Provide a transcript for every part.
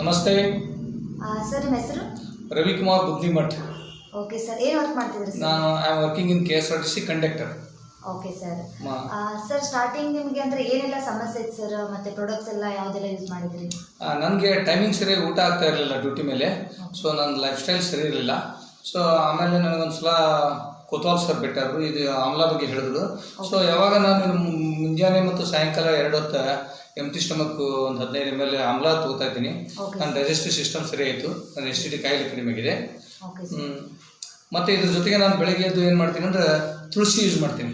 ನಮಸ್ತೆ. ಸರ್ ನಿಮ್ಮ ಹೆಸರು? ರವಿಕುಮಾರ್ ಮಠ. ಓಕೆ ಸರ್ ಏನು ವರ್ಕ್ ಮಾಡ್ತಿದ್ರಿ ಸರ್? ನಾನು I am working in K S R T C conductor okay sir. Sir starting ನಿಮಗೆ ಅಂದರೆ ಏನೆಲ್ಲ ಸಮಸ್ಯೆ ಇತ್ತು ಸರ್ ಮತ್ತು ಪ್ರಾಡಕ್ಟ್ಸ್ ಎಲ್ಲ ಯಾವುದೆಲ್ಲ ಯೂಸ್ ಮಾಡಿದ್ರಿ? ನನಗೆ ಟೈಮಿಂಗ್ ಸರಿಯಾಗಿ ಊಟ ಆಗ್ತಾ ಇರಲಿಲ್ಲ ಡ್ಯೂಟಿ ಮೇಲೆ. ಸೊ ನನ್ನ ಲೈಫ್ ಸ್ಟೈಲ್ ಸರಿ ಇರಲಿಲ್ಲ. ಸೊ ಆಮೇಲೆ ನನಗೊಂದು ಸಲ ಕೋತ್ವಾಲ್ ಸರ್ ಬೆಟ್ಟರು ಇದು ಆಮ್ಲಾ ಬಗ್ಗೆ ಹೇಳಿದ್ರು. ಸೊ ಯಾವಾಗ ನಾನು ಮುಂಜಾನೆ ಮತ್ತು ಸಾಯಂಕಾಲ ಎರಡು ಹೊತ್ತು ಎಂಟಿ ಸ್ಟಮಕ್ ಒಂದು ಹದಿನೈದು ಎಂ ಎಲ್ ಆಮ್ಲಾ ತಗೋತಾ ಇದ್ದೀನಿ. ನನ್ನ ಡೈಜೆಸ್ಟಿವ್ ಸಿಸ್ಟಮ್ ಸರಿ ಆಯಿತು. ನನ್ನ ಎಸ್ ಟಿ ಡಿ ಕಾಯಿಲೆ ಕಡಿಮೆ ಆಗಿದೆ ಮತ್ತು ಇದ್ರ ಜೊತೆಗೆ ನಾನು ಬೆಳಗ್ಗೆ ಎದ್ದು ಏನು ಮಾಡ್ತೀನಿ ಅಂದ್ರೆ ತುಳಸಿ ಯೂಸ್ ಮಾಡ್ತೀನಿ.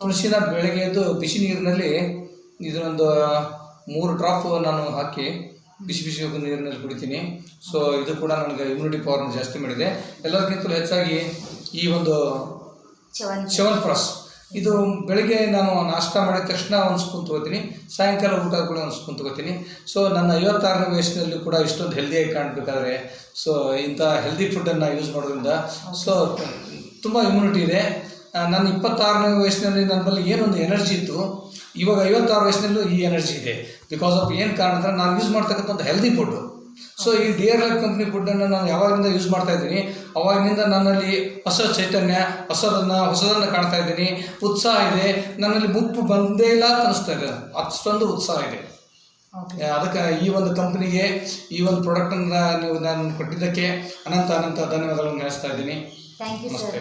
ತುಳಸಿನ ಬೆಳಗ್ಗೆ ಎದ್ದು ಬಿಸಿ ನೀರಿನಲ್ಲಿ ಇದನ್ನೊಂದು ಮೂರು ಡ್ರಾಪ್ ನಾನು ಹಾಕಿ ಬಿಸಿ ಬಿಸಿ ನೀರಿನಲ್ಲಿ ಕುಡಿತೀನಿ. ಸೊ ಇದು ಕೂಡ ನನಗೆ ಇಮ್ಯುನಿಟಿ ಪವರ್ನ ಜಾಸ್ತಿ ಮಾಡಿದೆ. ಎಲ್ಲರಿಗಿಂತಲೂ ಹೆಚ್ಚಾಗಿ ಈ ಒಂದು ಶವನ್ ಪ್ರಾಸ್ ಇದು ಬೆಳಿಗ್ಗೆ ನಾನು ನಾಷ್ಟ ಮಾಡಿದ ತಕ್ಷಣ ಒಂದು ತಗೋತೀನಿ. ಸಾಯಂಕಾಲ ಊಟ ಕೂಡ ಒಂದು ಸ್ಪೂನ್ ಸೊ ನನ್ನ ಐವತ್ತಾರನೇ ವಯಸ್ಸಿನಲ್ಲಿ ಕೂಡ ಇಷ್ಟೊಂದು ಹೆಲ್ದಿಯಾಗಿ ಕಾಣಬೇಕಾದ್ರೆ ಸೊ ಇಂಥ ಹೆಲ್ದಿ ಫುಡ್ಡನ್ನು ಯೂಸ್ ಮಾಡೋದ್ರಿಂದ ಸೊ ತುಂಬ ಇಮ್ಯುನಿಟಿ ಇದೆ. ನನ್ನ ಇಪ್ಪತ್ತಾರನೇ ವಯಸ್ಸಿನಲ್ಲಿ ನನ್ನಲ್ಲಿ ಏನೊಂದು ಎನರ್ಜಿ ಇತ್ತು. ಇವಾಗ ಐವತ್ತಾರು ವಯಸ್ಸಿನಲ್ಲೂ ಈ ಎನರ್ಜಿ ಇದೆ. ಬಿಕಾಸ್ ಆಫ್ ಏನು ಕಾರಣ ಅಂದರೆ ನಾನು ಯೂಸ್ ಮಾಡ್ತಕ್ಕಂಥ ಒಂದು ಹೆಲ್ದಿ ಫುಡ್ಡು ಸೊ ಈ ಡಿ ಆರ್ ಎಲ್ ಕಂಪ್ನಿ ಫುಡ್ಡನ್ನು ನಾನು ಯಾವಾಗಿಂದ ಯೂಸ್ ಮಾಡ್ತಾ ಇದ್ದೀನಿ? ಅವಾಗಿನಿಂದ ನನ್ನಲ್ಲಿ ಹೊಸ ಚೈತನ್ಯ ಹೊಸದನ್ನು ಹೊಸದನ್ನು ಕಾಣ್ತಾ ಇದ್ದೀನಿ. ಉತ್ಸಾಹ ಇದೆ. ನನ್ನಲ್ಲಿ ಮುಪ್ಪು ಬಂದೇ ಇಲ್ಲ ಅಂತ ಅನಿಸ್ತಾ ಇದೆ. ಅಷ್ಟೊಂದು ಉತ್ಸಾಹ ಇದೆ. ಅದಕ್ಕೆ ಈ ಒಂದು ಕಂಪ್ನಿಗೆ ಈ ಒಂದು ಪ್ರಾಡಕ್ಟನ್ನು ನೀವು ನಾನು ಕೊಟ್ಟಿದ್ದಕ್ಕೆ ಅನಂತ ಅನಂತ ಧನ್ಯವಾದಗಳನ್ನು ನಡೆಸ್ತಾ ಇದ್ದೀನಿ. ನಮಸ್ತೆ.